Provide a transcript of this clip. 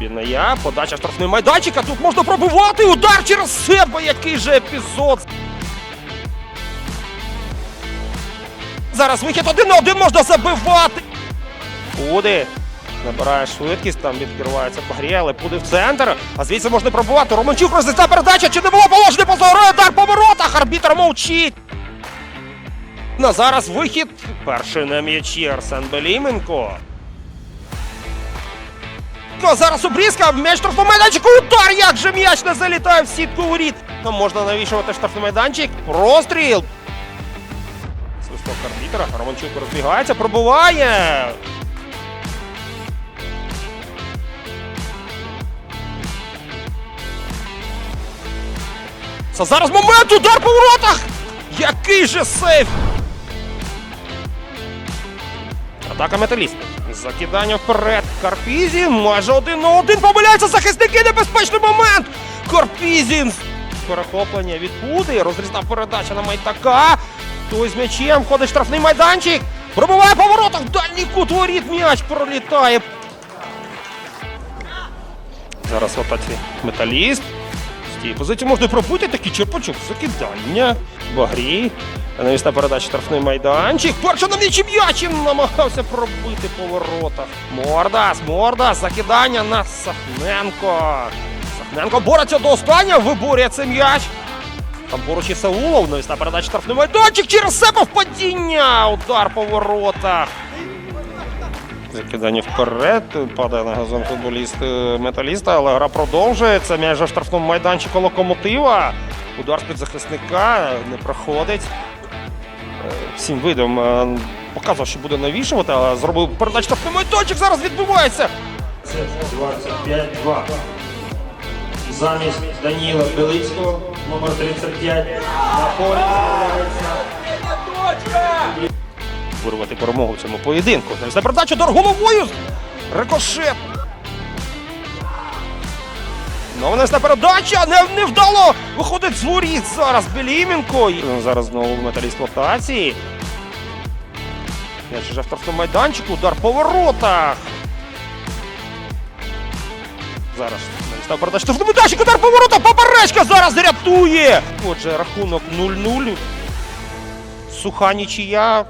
Не я, подача штрафний майданчик, а тут можна пробивати удар через себе. Який же епізод. Зараз вихід один на один можна забивати. Пуди. Набирає швидкість, там відкривається Багрі, але Пуди в центр. А звідси можна пробувати. Романчук розвитка передача. Чи не було положення позору? Удар по воротах. Арбітр мовчить. На зараз вихід. Перший на м'ячі Арсен Беліменко. Ну, зараз обрізка, м'яч штрафного майданчику, удар, як же м'яч не залітає в сітку воріт. Ну, можна навішувати штрафний майданчик, простріл. Свисток арбітра, Романчук розбігається, пробуває. Це зараз момент, удар по воротах! Який же сейф! Атака металіста. Закидання вперед. Карпізін майже один на один. Помиляються захисники. Небезпечний момент. Карпізін. Перехоплення від Пуди. Розрізна передача на Майтака. Той з м'ячем. Ходить штрафний майданчик. Пробиває по воротах. Дальній кут воріт. М'яч пролітає. Зараз в атаці металіст. З тієї позиції можна пробити такий черпачок. Закидання. Багрій. Навісна передача штрафний майданчик. Перша на м'ячі намагався пробити по воротах. Мордас, Мордас, закидання на Сахненко. Сахненко бореться до останнього, виборює цей м'яч. Там поруч і Саулов, навісна передача штрафний майданчик через себе впадіння. Удар по воротах. Закидання вперед, падає на газон футболіст е, металіста, але гра продовжується. М'яч в штрафному майданчику локомотива. Удар з-під захисника не проходить. Е, Всім видом е, показував, що буде навішувати, але зробив передачу штрафний майданчик. Зараз відбувається. Це 25-2. Замість Даніла Белицького, номер 35, на полі Вирвати перемогу в цьому поєдинку. Навісна передача удар головою. Рикошет. Ну, навісна передача не, невдало виходить з воріт зараз Беліменко. Зараз знову металіст. М'яч вже в штрафному майданчику, удар по воротах. Зараз навісна передача майданчику, удар по воротах, Поперечка зараз рятує. Отже, рахунок 0-0. Суха нічия.